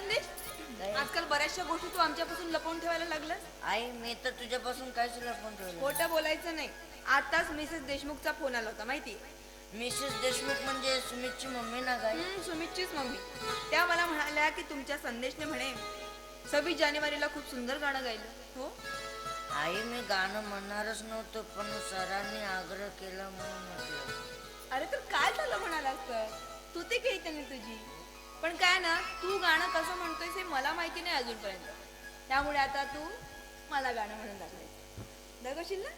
संदेश? आजकाल बऱ्याचशा गोष्टी तू आमच्यापासून लपवून ठेवायला लागलास. आई मी तर तुझ्यापासून काहीच लपवून ठेवलं खोटं बोलायचं नाही. आताच मिसेस देशमुखचा फोन आला होता माहिती मिसेस देशमुख म्हणजे सुमितची मम्मी ना काय सुमितचीच मम्मी. त्या मला म्हणाल्या की तुमच्या संदेशने म्हणे सव्वीस जानेवारीला खूप सुंदर गाणं गायलं. हो? आई मी गाणं म्हणणारच नव्हतं पण सरांनी आग्रह केला म्हणून म्हटलं. अरे तर काय झालं म्हणाला तू ते काही त्यांनी तुझी? पण काय ना तू गाणं कसं म्हणतोयस हे मला माहिती नाही अजूनपर्यंत. त्यामुळे आता तू मला गाणं म्हणून दाखवायचं दगशील ना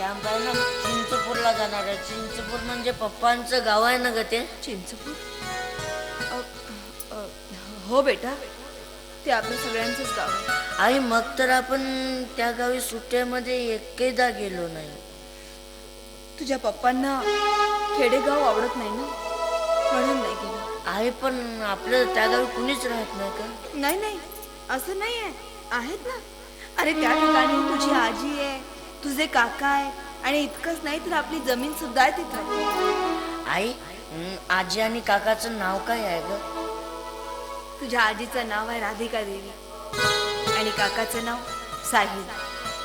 आहे ना चिंचपूरला जाणार आहे. चिंचपूर म्हणजे पप्पांचं गाव आहे ना ग ते? चिंचपूर? अ, अ, हो बेटा ते आपल्या सगळ्यांचंच गाव आहे. आई मग तर आपण त्या गावी सुट्ट्यामध्ये एकदा गेलो नाही. तुझ्या पप्पांना खेडेगाव आवडत नाही ना? म्हणून नाही गेलं. आई पण आपलं त्या गावी कुणीच राहत नाही का? नाही नाही असं नाही आहे आहेत ना? अरे त्या ठिकाणी तुझी आजी आहे तुझे काका आहे आणि इतकंच नाही तर आपली जमीन सुद्धा आहे तिथं. आई आजी आणि काकाचं नाव काय आहे ग? तुझ्या आजीचं नाव आहे राधिका देवी. आणि काकाचं नाव साहिल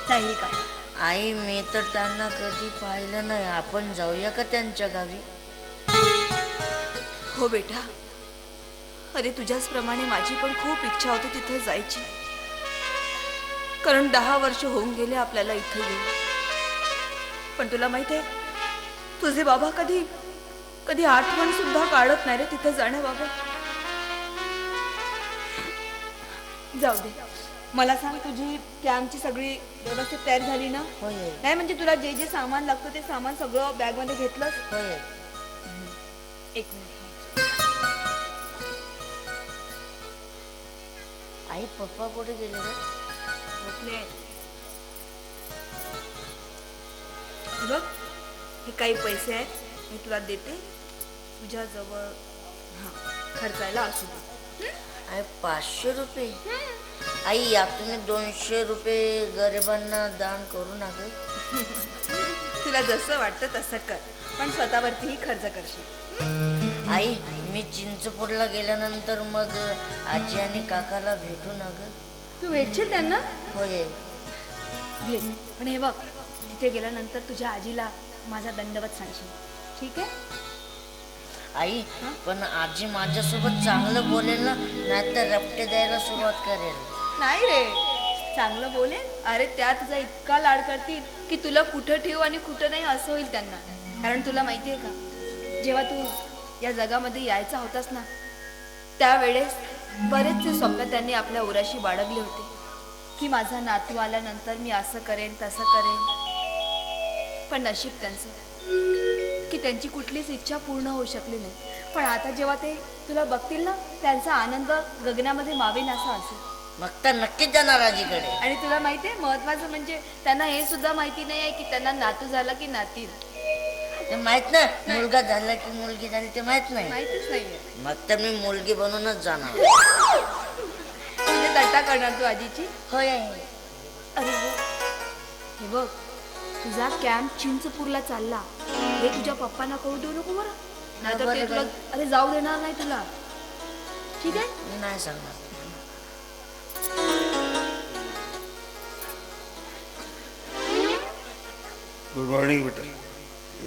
साहिल काका आई मी तर त्यांना कधी पाहिलं नाही. आपण जाऊया का त्यांच्या गावी? हो बेटा. अरे तुझ्याच प्रमाणे माझी पण खूप इच्छा होती तिथे जायची. कारण दहा वर्ष होऊन गेले आपल्याला इथे येऊन. पण तुला माहीत आहे तुझे बाबा कधी कधी आठवण सुद्धा काढत नाही रे तिथे जाण्याबाबत जाऊ दे. मला सांग तुझी कॅम्पची सगळी व्यवस्थित तयार झाली ना? होय. नाही म्हणजे तुला जे जे सामान लागतं ते सामान सगळं बॅगमध्ये घेतलंस? होय. एक मिनिट. आई पप्पा कुठे गेले रे? झोपले आहेत. हे बघ हे काही पैसे आहेत मी तुला देते. तुझ्या जवळ हा खर्चायला असू दे. आई पाचशे रुपये? आई मी दोनशे रुपये गरिबांना दान करू ना ग तुला जसं वाटतं तसं कर पण स्वतःवरतीही खर्च करशील. आई मी चिंचपूरला गेल्यानंतर मग आजी आणि काकाला भेटू ना ग तू भेटशील त्यांना? होय. भेट. पण हे बघ तिथे गेल्यानंतर तुझ्या आजीला माझा दंडवत सांगशील. ठीक आहे? आई पण आजी माझ्यासोबत चांगलं बोलेल ना नाहीतर रपटे द्यायला सुरुवात करेल. नाही रे. चांगलं बोलेल? अरे त्या तुझा इतका लाड करतील की तुला कुठं ठेवू आणि कुठं नाही असं होईल त्यांना. कारण तुला माहिती आहे का जेव्हा तू या जगामध्ये यायचा होतास ना त्यावेळेस बरेचसे स्वप्न त्यांनी आपल्या उराशी बाळगले होते. की माझा नातू आल्यानंतर मी असं करेन तसं करेन. पण नशीब त्यांचं. की त्यांची कुठलीच इच्छा पूर्ण होऊ शकली नाही. पण आता जेव्हा ते तुला बघतील ना त्यांचा आनंद गगनामध्ये मावेन असा असेल. मग तर नक्कीच जाणार आजीकडे. आणि तुला माहिती आहे महत्वाचं म्हणजे त्यांना हे सुद्धा माहिती नाही आहे की त्यांना नातू झाला की नाती. ते माहीत नाही. मुलगा झाला की मुलगी झाली ते माहीत नाही. माहितीच नाहीये. मग तर मी मुलगी बनूनच जाणार. म्हणजे दट्टा करणार तू आजीची होय. आई. अरे हो. हे बघ तुझा कॅम्प चिंचपूरला चालला. हे तुझ्या पप्पांना कळू देऊ नको बरं. नाहीतर ते बरं, तुला अरे जाऊ देणार नाही तुला. ठीक आहे? मी नाही सांगणार. गुड मॉर्निंग बेटा.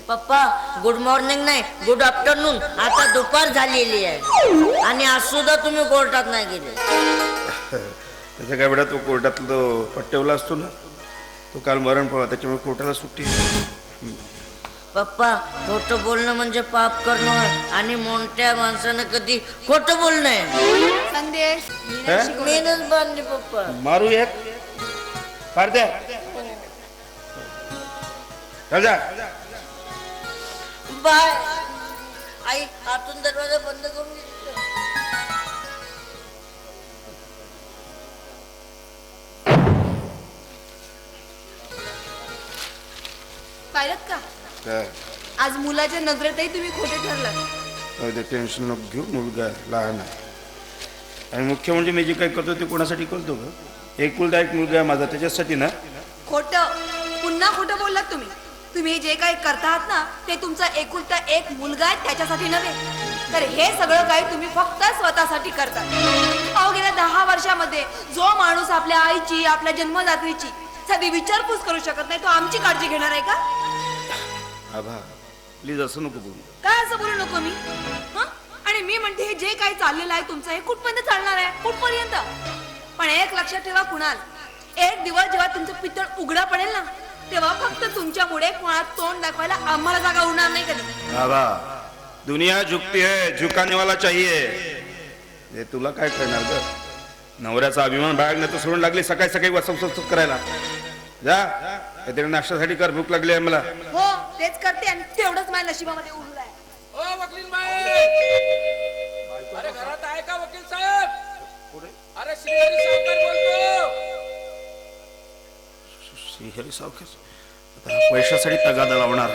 पप्पा गुड मॉर्निंग नाही गुड आफ्टरनून आता दुपार झालेली आहे आणि आज सुद्धा तुम्ही कोर्टात नाही गेले त्याचा काय बेटा तो कोर्टातला तो पट्टेवला असतो ना तो काल मरण पावला त्याच्यामुळे कोर्टाला सुट्टी आहे. पप्पा खोटं बोलणं म्हणजे पाप करणं. आणि मोठ्या माणसानं कधी खोटं बोलणं आहे संदेश मी हे? नाही शिकवलं. मेहनत बांधली पप्पा मारू एक फार द्या चल जा बाय. आई आतून दरवाजा बंद करून. पाहिलं का? काय? आज मुलाच्या नजरेतही तुम्ही खोटे ठरलात. जाऊ दे, टेन्शन नको घेऊ मुलगा आहे, लहान आहे. आणि मुख्य म्हणजे मी जे काही करतो ते कोणासाठी करतो ग? एकुलता एक मुलगा आहे माझा त्याच्यासाठी ना? खोट. पुन्हा खोटं बोललात तुम्ही. तुम्ही जे काही करताहात ना ते तुमचा एकुलता एक मुलगा आहे त्याच्यासाठी नव्हे. तर हे सगळं काही तुम्ही फक्त स्वतःसाठी करता. अहो गेल्या दहा वर्षामध्ये जो माणूस आपल्या आईची आपल्या जन्मदात्रीची साधी विचारपूस करू शकत नाही तो आमची काळजी घेणार आहे का? आभा प्लीज असं नको बोलू. काय असं बोलू नको मी? हं? आणि मी म्हणते हे जे काही चाललेलं आहे तुमचं हे कुठपर्यंत चालणार आहे? कुठपर्यंत? पण एक लक्षात ठेवा कुणाल एक दिवस जेव्हा तुमचं पितळ उघडा पडेल ना तेव्हा फक्त तुमच्यामुळे कोणाला तोंड दाखवायला आम्हाला जागा उरणार नाही कधी. आभा दुनिया झुकती है झुकाने वाला चाहिए हे तुला काय करणार ग? नवऱ्याचा अभिमान बाळगण्यात तर सोडून लागली सकाळी सकाळी वसवसत करायला. जा काहीतरी नाश्त्यासाठी कर भूक लागली आहे मला. हो तेच करते आणि तेवढंच माझ्या नशिबामध्ये उरलं आहे. ओ वकील बाई! अरे घरात आहे का वकील साहेब? अरे श्रीहरी सावकार बोलतो. श्रीहरी सावखेस आता हा पैशासाठी तगादा लावणार.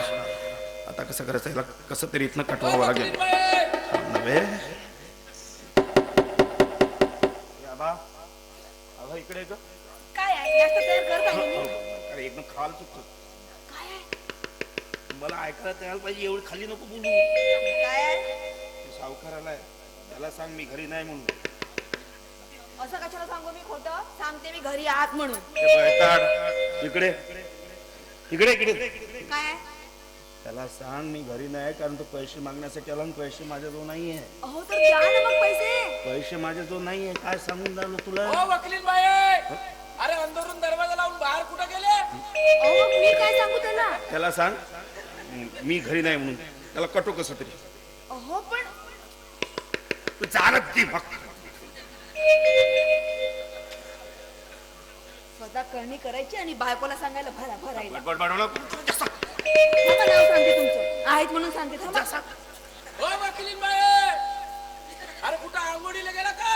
आता कसं करायचं याला कसं तरी इथनं कटवावं लागेल. नव्हे. इकडे. अरे एकदम खाल चुकतो. काय आहे? मला ऐकायला तयार पाहिजे एवढी खाली नको बोलू. काय आहे? तू सावकार आलाय त्याला सांग मी घरी नाही म्हणून. असं कशाला सांगू मी खोटं? सांगते मी घरी आहात म्हणून. हे. इकडे. इकडे इकडे. काय? त्याला सांग मी घरी नाही कारण तो पैसे मागण्यासाठी आला आणि पैसे माझ्याजवळ नाही आहे अहो तर द्या ना मग पैसे. पैसे माझ्याजवळ नाही आहे काय सांगून झालं तुला? वकील बाई अरे अंदरून दरवाजा लावून बाहेर कुठे गेले? अहो मग मी काय सांगू त्याला? त्याला सांग. मी घरी नाही म्हणून. त्याला कटो कसं तरी. अहो पण तू जानत ती फक्त. स्वतः करणी करायची आणि बायकोला सांगायला भरा भरायला बड- बड- बड- थांबा, नाव सांगते तुमचं. आहेत म्हणून सांगते थांबा. वकिलीन बाई अरे कुठं आंघोळीला गेला का?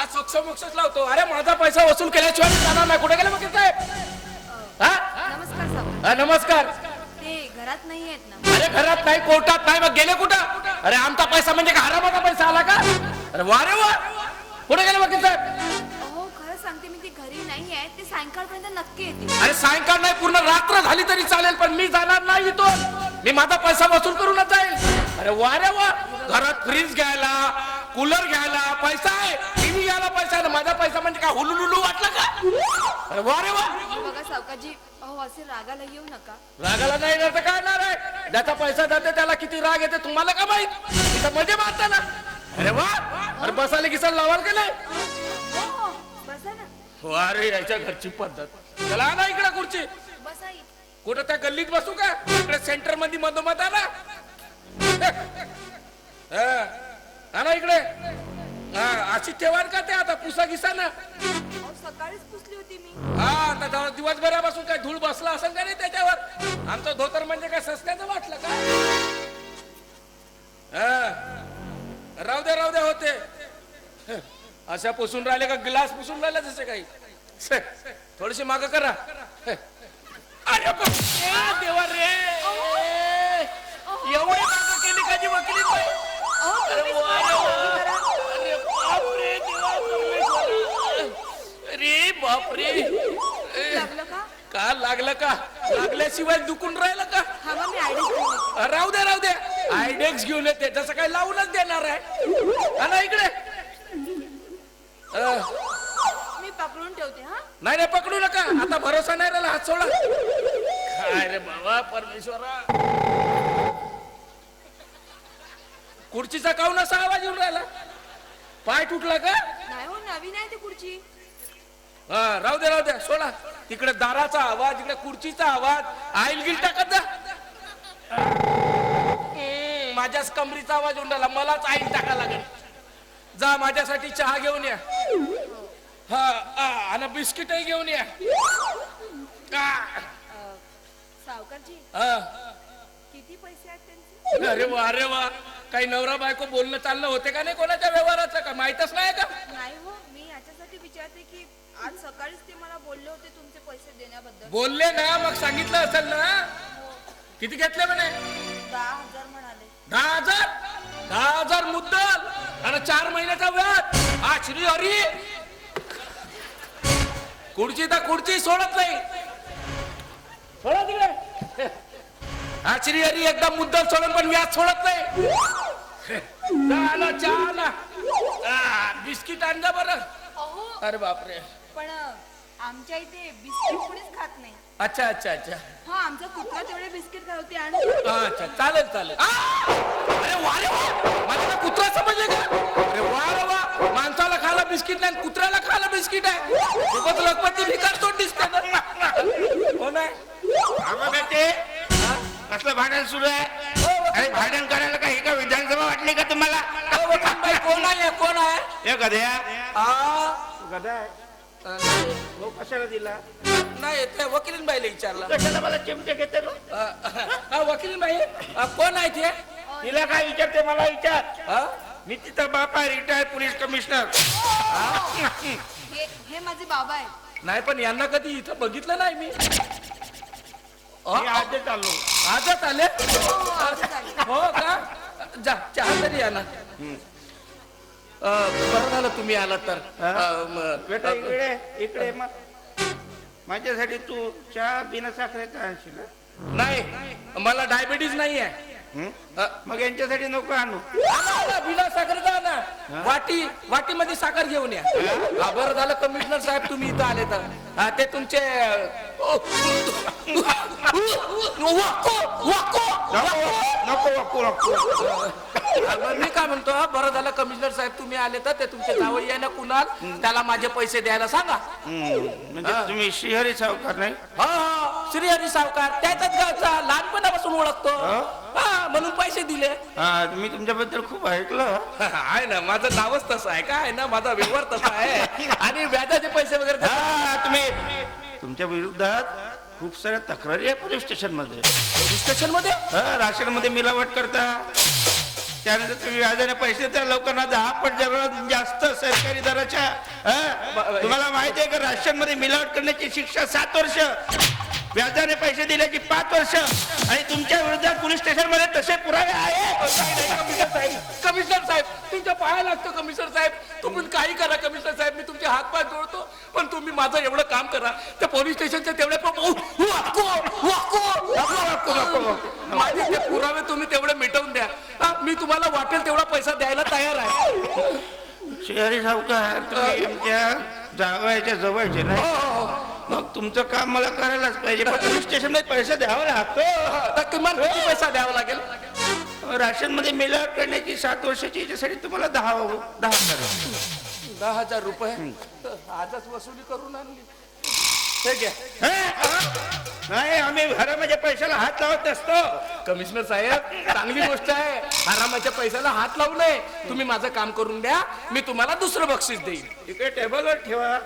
आज सोक्ष मोक्षच लावतो. अरे माझा पैसा वसूल केल्याशिवाय मी जाणार नाही. कुठे गेला वकील साहेब? हा? नमस्कार हा, नमस्कार. ते घरात नाही आहेत ना? अरे घरात नाही कोर्टात नाही मग गेले कुठं? अरे आमचा पैसा म्हणजे का हरामाचा पैसा आला का? अरे वा रे वा. कुठे गेले वकील साहेब. हो खरं सांगते मी ते घरी नाही आहेत ते सायंकाळपर्यंत नक्की येतील अरे सायंकाळ नाही पूर्ण रात्र झाली तरी चालेल पण मी जाणार नाही इथून. मी माझा पैसा वसूल करूनच जाईल. अरे वा रे वा. घरात फ्रीज घ्यायला कूलर घ्यायला पैसा आहे. टीव्ही घ्यायला पैसा आहे. माझा पैसा म्हणजे काय हुलुलुलू वाटला का? अरे वा रे वा. बघा सावकाजी अहो असे रागाला येऊ नका. रागाला नाही येणार तर काय येणार आहे? ज्याचा पैसा जाते त्याला किती राग येते तुम्हाला का माहीत? तिथं मजे मारता ना अरे वा! अरे बसायला किसन लावाल का नाही? हो बसा ना हो अरे याच्या घरची पद्धत. चला ना इकडे खुर्ची. बसा कुठं त्या गल्लीत बसू का? इकडे सेंटरमध्ये मधोमध आला ना इकडे. हा अशी ठेवाल का ते आता? पुसा गिसा ना अहो सकाळीच पुसली होती मी हा आता जरा दिवसभरापासून काय धूळ बसला असेल का नाही त्याच्यावर? आमचं धोतर म्हणजे काय सस्त्याचं वाटलं का? हा. राहू दे राहू दे होते. अशा पुसून राहिले का ग्लास पुसून राहिले जसे काही? थोडीशी माग करा. अरे बाप. रे, देवा रे. एवढी केली वकिली बापरे का? लागलं का? लागल्याशिवाय दुखून राहिलं का? हा. राहू दे राहू दे. आयडेक्स घेऊन येते. जसं काही लावूनच देणार आहे. हा ना इकडे. अं, मी पकडून ठेवते हा? नाही नाही पकडू नका. आता भरोसा नाही राहिला. हात सोडा. काय रे बाबा परमेश्वरा? खुर्चीचा काऊन असा आवाज येऊन राहिला? पाय तुटला का? नाही हो नवीन आहे ती खुर्ची. हा राहू दे राहू दे. सोडा. तिकडे दाराचा आवाज इकडे खुर्चीचा आवाज. आईल गिल टाकत जा. माझ्याच कमरीचा आवाज राहिला मलाच आईल टाका लागेल. जा माझ्यासाठी चहा घेऊन या. हा आणि बिस्किटही घेऊन या. सावकारजी हा. किती पैसे आहेत त्यांचे? अरे वा अरे वा. काही नवरा बायको बोलणं चाललं होते का नाही कोणाच्या व्यवहाराचं का? माहीतच नाही का? नाही हो मी याच्यासाठी विचारते की आज सकाळीच ते मला बोलले होते तुमचे पैसे देण्याबद्दल. बोलले ना मग सांगितलं असेल ना? किती घेतले म्हणे? दहा हजार म्हणाले दहा हजार दहा हजार मुद्दल आणि चार महिन्याचा व्याज. हा श्री हरी. खुर्ची तर खुर्ची सोडत नाही. सोडा तिकडे. हा श्री हरी एकदा मुद्दल सोडून पण व्याज सोडत नाही. चला चला हा, बिस्किट आणजा बरं. अरे बापरे. पण आमच्या इथे बिस्किट कोणीच खात नाही. अच्छा अच्छा अच्छा. हा आमचा कुत्रा तेवढे बिस्किट खावते आणि अच्छा चालेल चालेल. आ! अरे वा रे वा! मला का कुत्रा समजले का अरे वा रे वा. माणसाला खायला बिस्किट नाही आणि कुत्र्याला खायला बिस्किट आहे. खूपच लखपती भिकार तोंड दिसते ना. हो नाही आम्हा बेटे कसलं भांडण सुरू आहे? अरे भांडण करायला का हे का विधानसभा वाटली का तुम्हाला? अहो, कोण आहे? कोण आहे? हे गध्या आ, गधा आहे. हो कशाला दिला? नाही ते वकीलीन बाईला विचारलं. कशाला मला चिमटे घेते अ, वकीलीन बाई कोण आहे ते? तिला काय विचारते मला विचार. अ? मी तिचा बाप आहे रिटायर्ड पोलीस कमिशनर हे हे माझे बाबा आहेत. नाही पण यांना कधी इथं बघितलं नाही मी. अ, मी आज चाललो आजच आले? हो, आजच आले. हो का? जा चहा तरी आणा. अं, बरं झालं तुम्ही आलात तर. बेटा इकडे इकडे मग माझ्यासाठी तू चहा बिना साखरेचा आणशील? नाही मला डायबिटीज नाही आहे मग यांच्यासाठी नको आणू. बिना साखरेचा आणा. वाटी वाटीमध्ये साखर घेऊन या. बरं झालं कमिशनर साहेब तुम्ही इथं आले तर. ते तुमचे वाको वाको नको नको बरं, मी काय म्हणतो बरं झालं कमिशनर साहेब तुम्ही आले तर ते तुमचे जावई आहे ना कुणाल? त्याला माझे पैसे द्यायला सांगा. म्हणजे तुम्ही शिहरी सावकार नाही? हा हा श्रीहरी सावकार. त्याच्याच गावचा लहानपणापासून ओळखतो. हा? म्हणून पैसे दिले. हा मी तुमच्याबद्दल खूप ऐकलं. आहे ना माझं नावच तसं आहे. काय ना माझा व्यवहार तसा आहे. आणि व्याजाचे पैसे वगैरे. हा तुम्ही तुमच्या विरुद्धात खूप साऱ्या तक्रारी आहे पोलीस स्टेशनमध्ये पोलीस स्टेशनमध्ये राशनमध्ये मिलावट करता. त्यानंतर तुम्ही व्याजाने पैसे देता लोकांना दहा पट जरा जास्त सरकारी दराच्या हा? तुम्हाला माहिती आहे का राशनमध्ये मिलावट करण्याची शिक्षा सात वर्ष? व्याजाने पैसे दिल्याची पाच वर्ष. आणि तुमच्या विरुद्धात पोलीस स्टेशनमध्ये तसे पुरावे आहे कमिशनर साहेब कमिशनर साहेब तुमच्या पाया लागतो कमिशनर साहेब. तुम्ही काही करा कमिशनर साहेब. मी तुमचे हात पाय जोडतो पण तुम्ही माझं एवढं काम करा. त्या पोलीस स्टेशनच्या तेवढे प- उ- वाको, वाको, वाको, वाको, वाको, वाको. माझे ते पुरावे तुम्ही तेवढे मिटवून द्या. हा, मी तुम्हाला वाटेल तेवढा पैसा द्यायला तयार आहे. शहरी सावकार जावयाच्या जवळचे नाही. मग तुमचं काम मला करायलाच पाहिजे. पण पोलीस स्टेशनमध्ये पैसे द्यावा लागतो. किमान किती पैसा द्यावा लागेल? राशनमध्ये मिलावट करण्याची सात वर्षाची याच्यासाठी तुम्हाला दहा दहा करा दहा हजार रुपये? आजच वसुली करून आणली. हे नाही आम्ही घरामध्ये पैशाला हात लावत असतो. कमिशनर साहेब चांगली गोष्ट आहे. आरामाच्या पैशाला हात लावू नये. तुम्ही माझं काम करून द्या. मी तुम्हाला दुसरं बक्षीस देईन. इकडे टेबलवर ठेवा.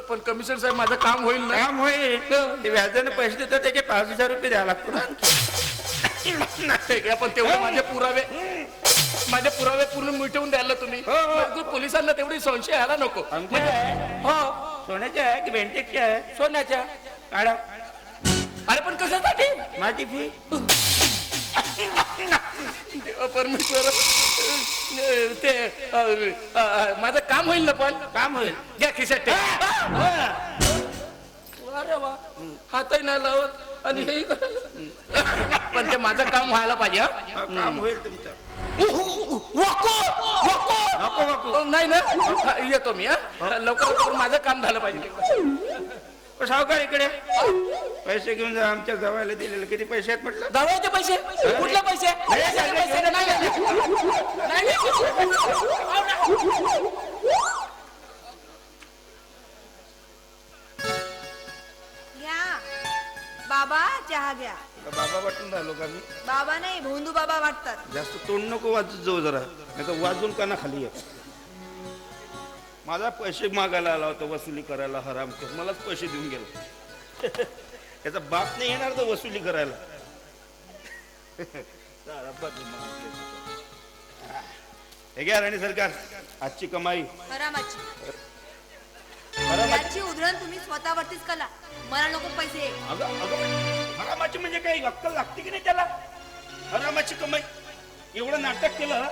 पण कमिशनर साहेब माझं काम होईल ना? काम होईल. ते व्याजाने पैसे देतात त्याचे पाच हजार रुपये द्यावा लागतो ना पण तेवढे माझे पुरावे माझे पुरावे पूर्ण मिटवून द्यायला तुम्ही? हो, हो. पोलिसांना तेवढी संशय आला नको. आहे हो. सोन्याचे आहे की भेंटेकचे आहे? सोन्याच्या. काढा. अरे पण कशासाठी? माझी फी परमेश्वर. ते माझं काम होईल ना पण? काम होईल. घ्या खिशात. अरे वा हातही नाही लावत आणि हेही करत. पण ते माझं काम व्हायला पाहिजे हा? हा, काम होईल तुमचं. नाही ना? हा, येतो मी हा. लवकर लवकर माझं काम झालं पाहिजे. ओ, सावकार इकडे. पैसे घेऊन जा आमच्या जवळला दिलेले. किती पैसे आहेत म्हटलं? दवाचे पैसे? कुठले पैसे? पैसे नाही, नाही, नाही. घ्या. बाबा चहा घ्या. बाबा वाटून राहिलो का मी? बाबा नाही भोंदू बाबा वाटतात. जास्त तोंड नको वाजत जाऊ जरा. नाही तर वाजून काना खाली आहे माझा पैसे मागायला आला होता वसुली करायला हराम मलाच पैसे देऊन गेला. त्याचा बाप नाही येणार तर वसुली करायला. हे घ्या राणी सरकार आजची कमाई. हरामाची. याची उधळण तुम्ही स्वतःवरतीच कला मला नको पैसे. अगं अगं हरामाची म्हणजे काही अक्कल लागते की नाही त्याला? हरामाची कमाई. एवढं नाटक केलं?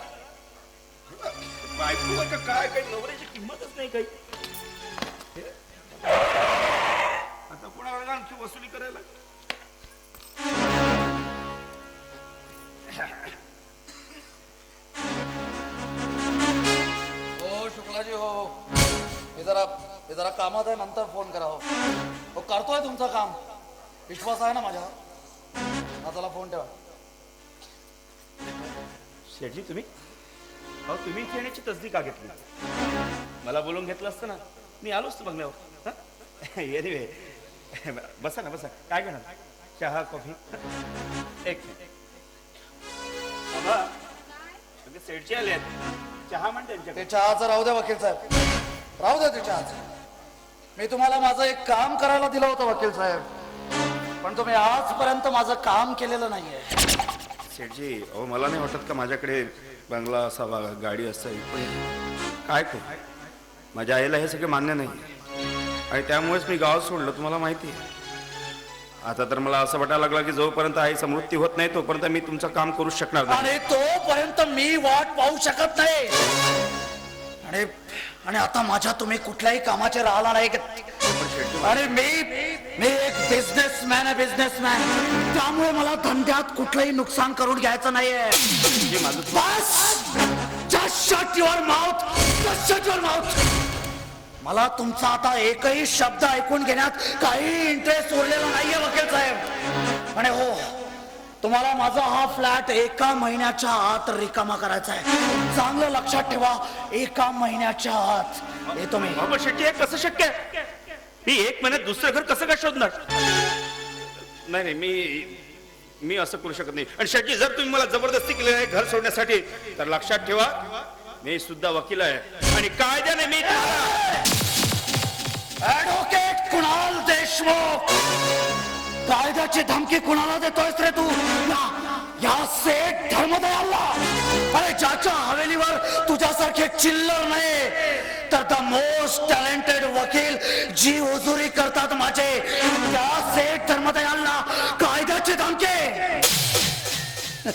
बायको आहे का काय? काही नवऱ्याची किंमतच नाही काही. हे? आता कोणावर आमची वसुली करायला? हो शुक्लाजी हो हे. जरा हे जरा कामात आहे नंतर फोन करा हो. हो करतोय तुमचं काम. विश्वास आहे ना माझ्या हा चला फोन ठेवा. शेठजी तुम्ही? अहो तुम्ही इथे येण्याची तसदी का घेतली? मला बोलून घेतलं असतं ना. मी आलो असतो बघण्यावर हं? ये रे बसा ना बसा. काय घेणार चहा कॉफी? एक मिनिट. सेठचे आले आहेत. चहा म्हण त्यांच्याकडे. ते चहाचं राहू द्या वकील साहेब. राहू द्या ते चहाचं. मी तुम्हाला माझं एक काम करायला दिलं होतं वकील साहेब. पण तुम्ही आजपर्यंत माझं काम केलेलं नाहीये. सेठजी अहो मला नाही वाटत का माझ्याकडे बंगला असावा गाडी असावी पण काय करू? माझ्या आईला हे सगळे मान्य नाही. आणि त्यामुळेच मी गाव सोडलं तुम्हाला माहिती आहे. आता तर मला असं वाटायला लागलं की जोपर्यंत आईचा मृत्यू होत नाही तोपर्यंत मी तुमचं काम करू शकणार नाही. आणि तोपर्यंत मी वाट पाहू शकत नाही. आणि आणि आता माझ्या तुम्ही कुठल्याही कामाचे राहिला नाही. अरे मी मी बिझनेसमॅन आहे बिझनेसमॅन त्यामुळे मला धंद्यात कुठलंही नुकसान करून घ्यायचं नाहीये. shut your mouth मला तुमचा आता एकही शब्द ऐकून घेण्यात काही इंटरेस्ट उरलेला नाहीये वकील साहेब. आणि हो तुम्हाला माझा हा फ्लॅट एका महिन्याच्या आत रिकामा करायचा आहे. चांगलं लक्षात ठेवा एका महिन्याच्या आत. येतो मी. हे कसं शक्य आहे? मी एक महिन्यात दुसरं घर कसं काय शोधणार? नाही नाही मी मी असं करू शकत नाही. आणि शेटजी जर तुम्ही मला जबरदस्ती केली आहे घर सोडण्यासाठी तर लक्षात ठेवा मी सुद्धा वकील आहे. आणि कायद्याने मी ऍडव्होकेट कुणाल देशमुख! कायद्याची धमकी कुणाला देतोयस रे तू? या- या सेठ धर्मदयाला अरे ज्याच्या हवेलीवर तुझ्यासारखे चिल्लर नाही तर द मोस्ट टॅलेंटेड वकील जी हुजुरी करतात माझे. त्या सेठ धर्मदयांना कायद्याचे धमके.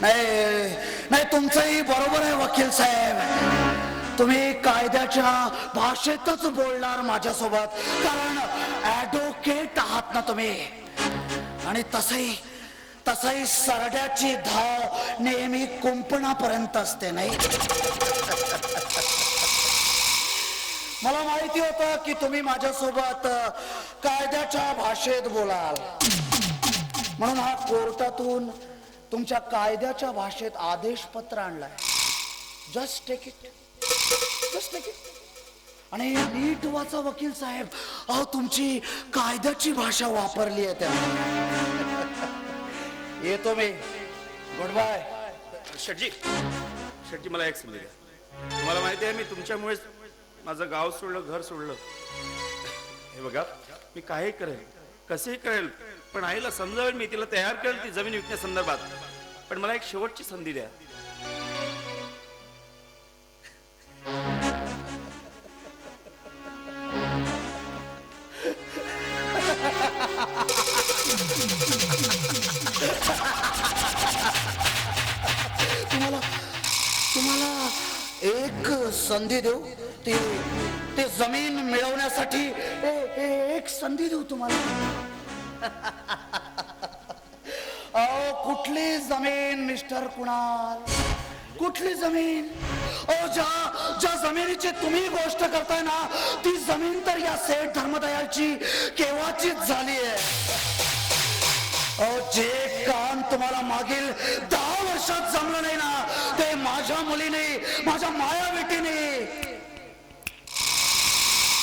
नाही नाही तुमचंही बरोबर आहे वकील साहेब. तुम्ही कायद्याच्या भाषेतच बोलणार माझ्यासोबत. कारण ऍडव्होकेट आहात ना तुम्ही. आणि तसही तसाही सरड्याची धाव नेहमी कुंपणापर्यंत असते नाही? मला माहिती होतं की तुम्ही माझ्यासोबत कायद्याच्या भाषेत बोलाल. म्हणून हा कोर्टातून तुमच्या कायद्याच्या भाषेत आदेश पत्र आणलाय. Just take it just take it आणि नीट वाचा वकील साहेब. अहो तुमची कायद्याची भाषा वापरली आहे त्या. येतो मी. गुड बाय शेटजी शेटजी मला एक संधी तुम्हाला माहिती आहे मी तुमच्यामुळेच माझं गाव सोडलं घर सोडलं. हे बघा मी काही करेल कसेही करेल पण आईला समजावेल मी तिला तयार करेल ती जमीन विकण्यासंदर्भात. पण मला एक शेवटची संधी द्या. संधी देऊ? ती ते जमीन मिळवण्यासाठी एक संधी देऊ तुम्हाला. अहो कुठली जमीन मिस्टर कुणाल? कुठली जमीन? ओ ज्या ज्या जमिनीची तुम्ही गोष्ट करताय ना ती जमीन तर या सेठ धर्मदयाची केव्हाचीच झाली आहे. अहो जे काम तुम्हाला मागील दहा वर्षात जमलं नाही ना ते माझ्या मुलीने माझ्या माया बेटीने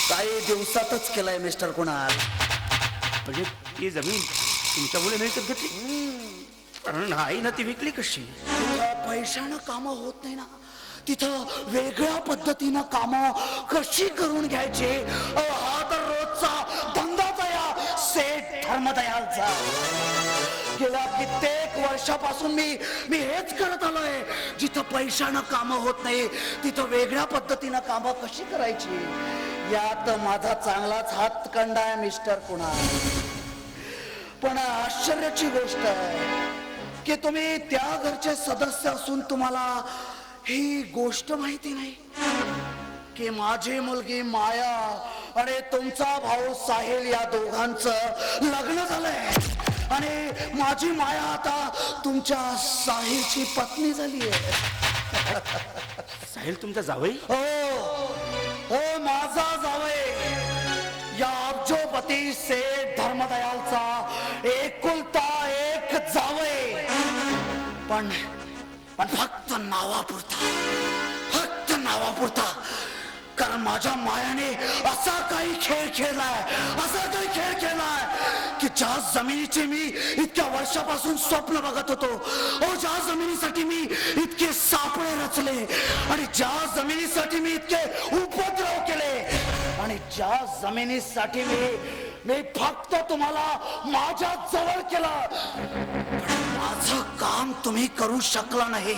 काही दिवसातच केलंय मिस्टर कुणाल. म्हणजे ती जमीन तुमच्यामुळे नाही तर घेतली. पण आई ना ती विकली कशी? पैशानं कामं होत नाही ना. तिथं वेगळ्या पद्धतीनं कामं कशी करून घ्यायची? हा तर रोजचा धंदाचा या सेठ धर्मदयालचा. गेल्या कित्येक वर्षापासून मी मी हेच करत आलोय. जिथं पैशानं कामं होत नाही तिथं वेगळ्या पद्धतीनं कामं कशी करायची? यात माझा चांगलाच हातकंडा आहे मिस्टर कुणाल. पण आश्चर्याची गोष्ट आहे की तुम्ही त्या घरचे सदस्य असून तुम्हाला ही गोष्ट माहिती नाही की माझी मुलगी माया आणि तुमचा भाऊ साहिल या दोघांचं लग्न झालंय. आणि माझी माया आता तुमच्या साहिलची पत्नी झाली आहे. साहिल तुमचा जावई? हो. हो माझा जावई. या अब्जोपती सेठ धर्मदयालचा एकुलता एक जावई. पण पण फक्त नावापुरता फक्त नावापुरता. कारण माझ्या मायाने असा काही खेळ खेळलाय असा काही खेळ खेळलाय. की ज्या जमिनीचे मी इतक्या वर्षापासून स्वप्न बघत होतो ओ ज्या जमिनीसाठी मी इतके सापळे रचले आणि ज्या जमिनीसाठी मी इतके उपद्रव केले आणि ज्या जमिनीसाठी मी मी फक्त तुम्हाला माझ्या जवळ केलं. माझं काम तुम्ही करू शकला नाही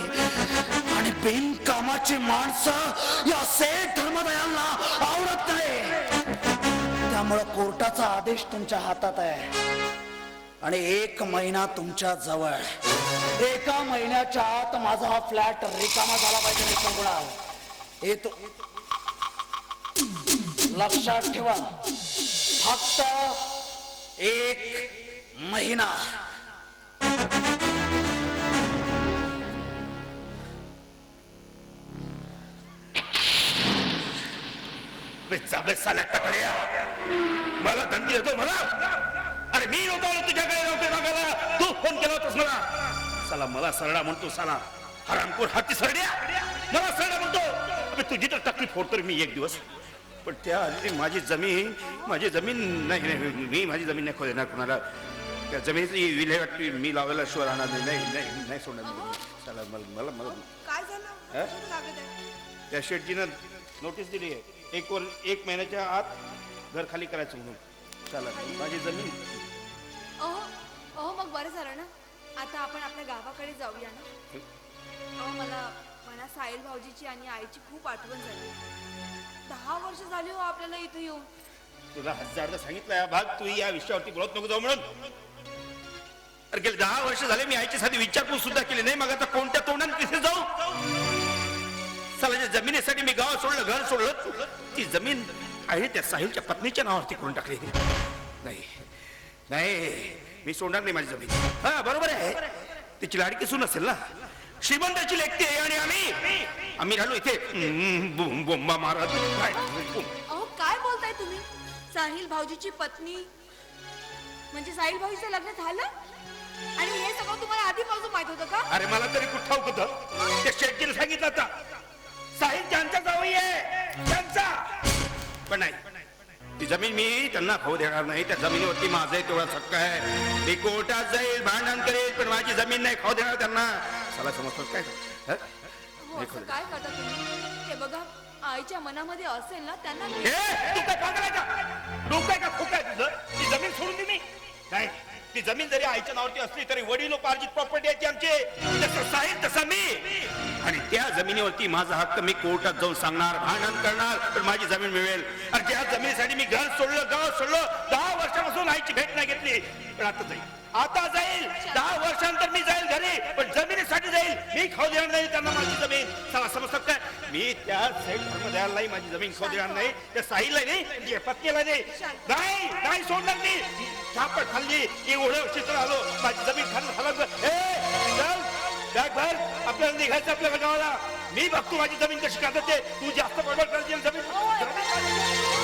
आणि बिनकामाची माणसं या सेठ धर्मदयांना त्यामुळं कोर्टाचा आदेश तुमच्या हातात आहे. आणि एक महिना तुमच्या जवळ. एका महिन्याच्या आत माझा हा फ्लॅट रिकामा झाला पाहिजे मी सांगणार येतो लक्षात ठेवा. फक्त एक महिना. बेचा बेसाला टकड्या मला धमकी देतो मला अरे मी नव्हतो तुझ्याकडे नव्हते बघायला तू फोन केला होतास मला साला मला सरडा म्हणतो साला हरामखोर हाती सरड्या मला सरडा म्हणतो अबे तुझी तर तकलीफ फोडतो रे मी एक दिवस पण त्या आधी माझी जमीन माझी जमीन नाही नाही मी माझी जमीन नाही खोदेणार कुणाला त्या जमिनीची विल्हेवाट मी लावायला शिवाय राहणार नाही नाही नाही नाही सोडणार. चला मला मला मला काय झालं त्या शेटजीनं नोटीस दिली आहे. एक वर एक महिन्याच्या आत घर खाली करायचं म्हणून. चला माझी जमीन. अहो अहो मग बरं झालं ना. आता आपण आपल्या गावाकडे जाऊया ना. अहो मला मला साहिल भाऊजीची आणि आईची खूप आठवण झाली. दहा वर्ष झाली हो आपल्याला इथे येऊन. तुला हजारदा सांगितलं या भाग तू या विषयावरती बोलत नको जाऊ म्हणून. अरे गेले दहा वर्ष झाले मी आईची साधी विचारपूस सुद्धा केली नाही. मग आता कोणत्या तोंडाने तिथे जाऊ? चला जमिनीसाठी मी गाव सोडलं घर सोडलं ती जमीन आहे त्या साहिलच्या पत्नीच्या नावावरती करून टाकली. नाही नाही मी सोडणार नाही माझी जमीन. हा बरोबर आहे. तिची लाडकी सून असेल ना? श्रीमंताची लेखते आहे आणि आम्ही आम्ही राहिलो इथे. बोंबा मारत काय? अहो काय बोलताय तुम्ही? साहिल भाऊजीची पत्नी म्हणजे साहिल भाऊजीचं लग्न झालं? आणि हे सगळं तुम्हाला आधीपासून माहीत होतं का? अरे मला तरी कुठं ठाऊक होतं? त्या शेटजीने सांगितलं आता साहिल त्यांचा जावई आहे त्यांचा पण नाही. ती जमीन मी त्यांना खाऊ देणार नाही. त्या जमिनीवरती माझा आहे तेवढा हक्क आहे. मी कोर्टात जाईल भांडण करेल पण माझी जमीन नाही खाऊ देणार त्यांना. चला समजतात काय? हं? हो असं काय करता तुम्ही? हे बघा आईच्या मनामध्ये असेल ना त्यांना तू काय पागल आहे का डोकं आहे का खोकं आहे तुझं? ती जमीन सोडून दे मी. नाही ती जमीन जरी आईच्या नावावरती असली तरी वडिलोपार्जित प्रॉपर्टी आहे ती आमची. जसं साहेब तसा मी. आणि त्या जमिनीवरती माझा हक्क मी कोर्टात जाऊन सांगणार भांडण करणार पण माझी जमीन मिळेल. आणि त्या जमिनीसाठी मी घर सोडलं गाव सोडलं दहा वर्षापासून आईची भेट नाही घेतली. पण आता जाईल. आता जाईल. दहा वर्षांतर मी जाईल घरी पण जमिनीसाठी जाईल. मी खाऊ देणार नाही त्यांना माझी जमीन. चला समजतात काय? मी त्या साईड माझी जमीन खाऊ देणार नाही. त्या साईला नाही म्हणजे पत्नीला नाही. नाही सोडणार मी. छापट खाल्ली की एवढं चित्र आलो माझी जमीन खाली खाला बॅग भर आपल्याला निघायचं आपल्याला गावाला. मी बघतो माझी जमीन कशी काढते तू जास्त बडबड करते जमीन. हो,